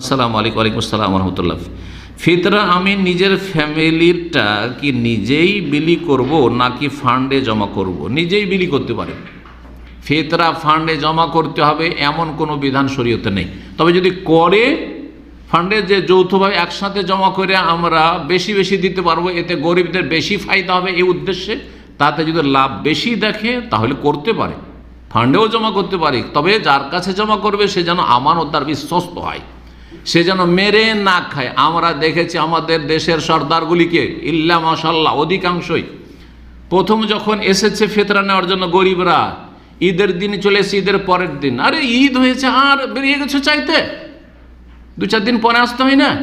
আসসালামু আলাইকুম ওয়ালাইকুম আসসালাম রহমতুল্লাহ। ফিতরা আমি নিজের ফ্যামিলিটা কি নিজেই বিলি করব নাকি ফান্ডে জমা করব? নিজেই বিলি করতে পারে। ফিতরা ফান্ডে জমা করতে হবে এমন কোনো বিধান শরীয়তে নেই। তবে যদি করে, ফান্ডে যে যৌথভাবে একসাথে জমা করে আমরা বেশি বেশি দিতে পারব, এতে গরিবদের বেশি ফায়দা হবে এই উদ্দেশ্যে। তাতে যদি লাভ বেশি দেখে, তাহলে করতে পারে। ফান্ডেও জমা করতে পারে। তবে যার কাছে জমা করবে, সে যেন আমানতদার বিশ্বস্ত হয়। সে যেন মেরে না খায়। আমরা দেখেছি আমাদের দেশের সর্দারগুলিকে, ইল্লা মাসাল্লাহ অধিকাংশই। প্রথম যখন এসেছে ফেতরা নেওয়ার জন্য গরিবরা, ঈদের দিন চলে এসে ঈদের পরের দিন। আরে, ঈদ হয়েছে, আর বেরিয়ে গেছো চাইতে? দু চার দিন পরে আসতে হয় না?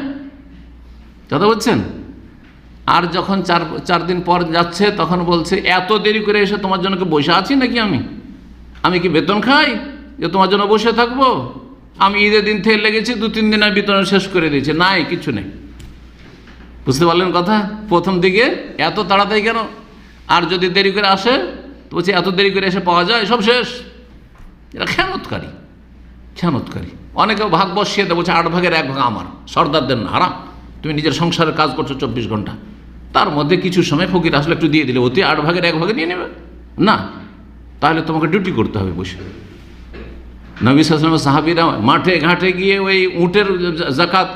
কথা বলছেন? আর যখন চার চার দিন পর যাচ্ছে, তখন বলছে, এত দেরি করে এসে তোমার জন্য বসে আছি নাকি আমি? আমি কি বেতন খাই? যে তোমার জন্য বসে থাকব? আমি ঈদের দিন থেকে লেগেছি, দু, তিন দিন আমি বেতন শেষ করে দিয়েছি। নাই, কিছু নেই। বুঝতে পারলেন কথা? প্রথম দিকে এত তাড়াতাড়ি কেন? আর যদি দেরি করে আসে, তো বলছে, এত দেরি করে এসে পাওয়া যায়, সব শেষ। এটা খেয়ানতকারী খেয়ানতকারী। অনেকে ভাগ বসিয়ে দেয়, বলছে, আট ভাগের এক ভাগ আমার। সর্দারদের না, হারাম। তুমি নিজের সংসারের কাজ করছ চব্বিশ ঘণ্টা। তার মধ্যে কিছু সময় ফকির আসলে একটু দিয়ে দিলে, অতি আট ভাগের এক ভাগে নিয়ে নেবে। না, তাহলে তোমাকে ডিউটি করতে হবে বসে। নবী সাহাবিরা মাঠে ঘাটে গিয়ে ওই উটের জাকাত,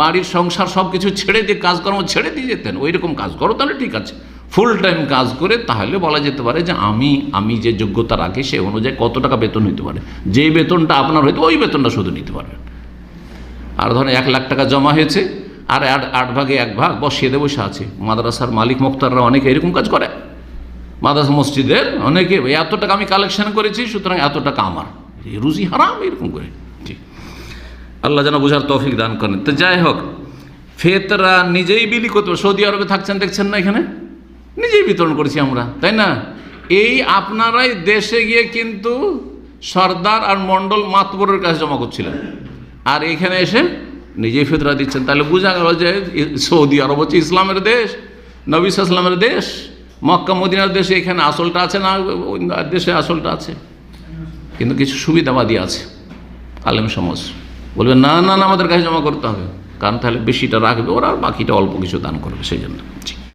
বাড়ির সংসার সব কিছু ছেড়ে দিয়ে কাজকর্ম ছেড়ে দিয়ে যেতেন। ওই রকম কাজ করো, তাহলে ঠিক আছে। ফুল টাইম কাজ করে তাহলে বলা যেতে পারে যে আমি আমি যে যোগ্যতা রাখি সে অনুযায়ী কত টাকা বেতন হইতে পারে। যে বেতনটা আপনার হয়তো ওই বেতনটা শুধু নিতে পারবেন। আর ধরেন এক লাখ টাকা জমা হয়েছে, আর আট আট ভাগে এক ভাগ বসিয়ে দিয়ে বসে আছে। মাদ্রাসার মালিক মুক্তাররা অনেকে এরকম কাজ করে। মাদ্রাসা মসজিদের অনেকে, এত টাকা আমি কালেকশন করেছি, সুতরাং এত টাকা আমার। রুজি হারাম, এরকম করে। ঠিক আল্লাহ যেন বোঝার তৌফিক দান করেন। তো যাই হোক, ফেতরা নিজেই বিলি করতে। সৌদি আরবে থাকছেন, দেখছেন না এখানে? নিজেই বিতরণ করেছি আমরা, তাই না? এই আপনারাই দেশে গিয়ে কিন্তু সর্দার আর মণ্ডল মাতবরের কাছে জমা করছিলেন। আর এখানে এসে নিজেই ফেতরা দিচ্ছেন। তাহলে বোঝা গেল যে সৌদি আরব হচ্ছে ইসলামের দেশ, নবী ইসলামের দেশ, মক্কা, মদিনার দেশে এখানে আসলটা আছে না দেশে আসলটা আছে? কিন্তু কিছু সুবিধাবাদী আছে, আলেম সমাজ। বলবে না না না, আমাদের কাছে জমা করতে হবে। কারণ তাহলে বেশিটা রাখবে, ওরা আর বাকিটা অল্প কিছু দান করবে, সেই জন্য। জি।